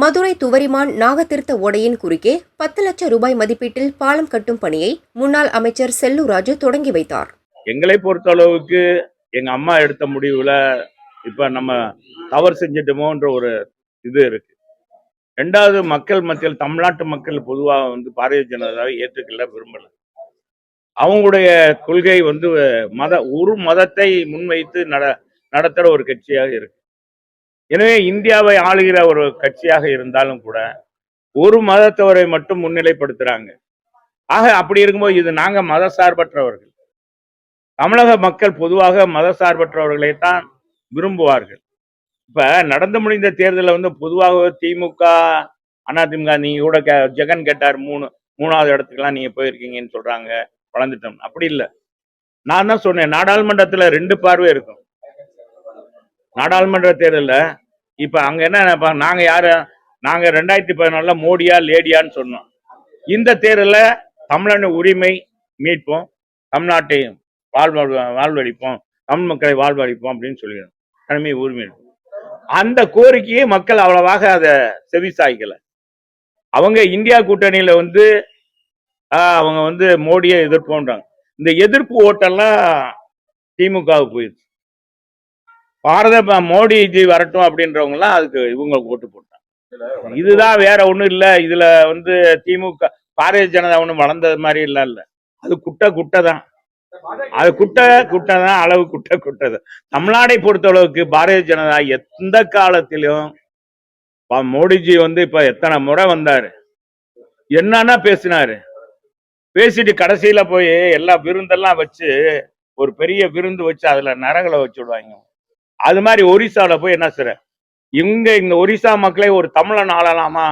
மதுரை துவரிமான் நாகத்திருத்த ஓடையின் குறுக்கே பத்து லட்சம் ரூபாய் மதிப்பீட்டில் பாலம் கட்டும் பணியை முன்னாள் அமைச்சர் செல்லூர் ராஜு தொடங்கி வைத்தார். எங்களை பொறுத்த அளவுக்கு எங்க அம்மா எடுத்த முடிவுல இப்ப நம்ம தவறு செஞ்சிட்டோமோன்ற ஒரு இது இருக்கு. ரெண்டாவது மக்கள் மத்தியில் தமிழ்நாட்டு மக்கள் பொதுவாக வந்து பாரதிய ஜனதாவை ஏற்றுக்கொள்ள விரும்பல. அவங்களுடைய கொள்கை வந்து மத ஒரு மதத்தை முன்வைத்து நட நடத்துகிற ஒரு கட்சியாக இருக்கு. எனவே இந்தியாவை ஆளுகிற ஒரு கட்சியாக இருந்தாலும் கூட ஒரு மதத்தவரை மட்டும் முன்னிலைப்படுத்துறாங்க. ஆக அப்படி இருக்கும்போது இது நாங்க மத சார்பற்றவர்கள் தமிழக மக்கள் பொதுவாக மத சார்பற்றவர்களை தான் விரும்புவார்கள். இப்ப நடந்து முடிந்த தேர்தலில் வந்து பொதுவாக திமுக அதிமுக நீங்க கூட கே- ஜெகன் கேட்டார் மூணு மூணாவது இடத்துக்குலாம் நீங்க போயிருக்கீங்கன்னு சொல்றாங்க வளர்ந்துட்டோம் அப்படி இல்லை. நான் தான் சொன்னேன் நாடாளுமன்றத்துல ரெண்டு பார்வை இருக்கும். நாடாளுமன்ற தேர்தலில் இப்போ அங்க என்ன நினைப்பாங்க நாங்க யாரு? நாங்க ரெண்டாயிரத்தி பதினாலுல மோடியா லேடியான்னு சொன்னோம். இந்த தேர்தலில் தமிழன உரிமை மீட்போம் தமிழ்நாட்டை வாழ்வ வாழ்வழிப்போம் தமிழ் மக்களை வாழ்வழிப்போம் அப்படின்னு சொல்லிடணும் தனிமை உரிமை அந்த கோரிக்கையை மக்கள் அவ்வளவாக அதை செவிசாய்க்கல. அவங்க இந்தியா கூட்டணியில வந்து அவங்க வந்து மோடியை எதிர்ப்போன்றாங்க. இந்த எதிர்ப்பு ஓட்டெல்லாம் திமுகவுக்கு போயிடுச்சு. பாரத மோடிஜி வரட்டும் அப்படின்றவங்கலாம் அதுக்கு இவங்க ஓட்டு போட்டாங்க. இதுதான் வேற ஒண்ணும் இல்ல. இதுல வந்து திமுக பாரதிய ஜனதா ஒண்ணும் வளர்ந்தது மாதிரி இல்ல இல்ல. அது குட்டை குட்டை தான் அது குட்டை குட்டை தான் அளவு குட்டை குட்டை தான் தமிழ்நாடை பொறுத்த அளவுக்கு பாரதிய ஜனதா எந்த காலத்திலும் மோடிஜி வந்து இப்ப எத்தனை முறை வந்தாரு? என்னன்னா பேசினாரு. பேசிட்டு கடைசியில போய் எல்லா விருந்தெல்லாம் வச்சு ஒரு பெரிய விருந்து வச்சு அதுல நரகளை வச்சு விடுவாங்க. அது மாதிரி ஒரிசால போய் என்ன செய்ற? இங்க இந்த ஒரிசா மக்களை ஒரு தமிழன் ஆளலாமா?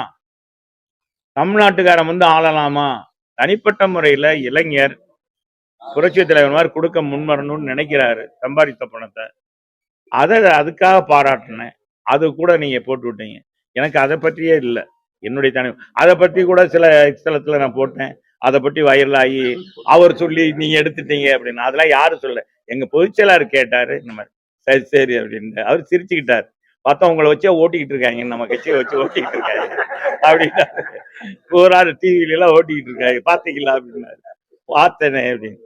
தமிழ்நாட்டுக்காரன் வந்து ஆளலாமா? தனிப்பட்ட முறையில இளைஞர் புரட்சி தலைவர் மாதிரி கொடுக்க முன்வரணும்னு நினைக்கிறாரு சம்பாதித்த பணத்தை. அதை அதுக்காக பாராட்டினேன். அது கூட நீங்க போட்டு விட்டீங்க. எனக்கு அதை பற்றியே இல்லை. என்னுடைய தனி அதை பத்தி கூட சில ஸ்தலத்தில் நான் போட்டேன். அதை பற்றி வைரல் ஆகி அவர் சொல்லி நீங்க எடுத்துட்டீங்க அப்படின்னு. அதெல்லாம் யாரும் சொல்ல எங்க பொதுச்செயலாளர் கேட்டாரு இந்த மாதிரி. சரி சரி அப்படின்னு அவர் சிரிச்சுக்கிட்டார். பார்த்தா உங்களை வச்சே ஓட்டிக்கிட்டு இருக்காங்க. நம்ம கட்சியை வச்சு ஓட்டிக்கிட்டு இருக்காங்க. அப்படின்னா ஒரு ஆள் டிவில எல்லாம் ஓட்டிக்கிட்டு இருக்காங்க பாத்தீங்களா அப்படின்னாரு. பார்த்தேனே அப்படின்னு.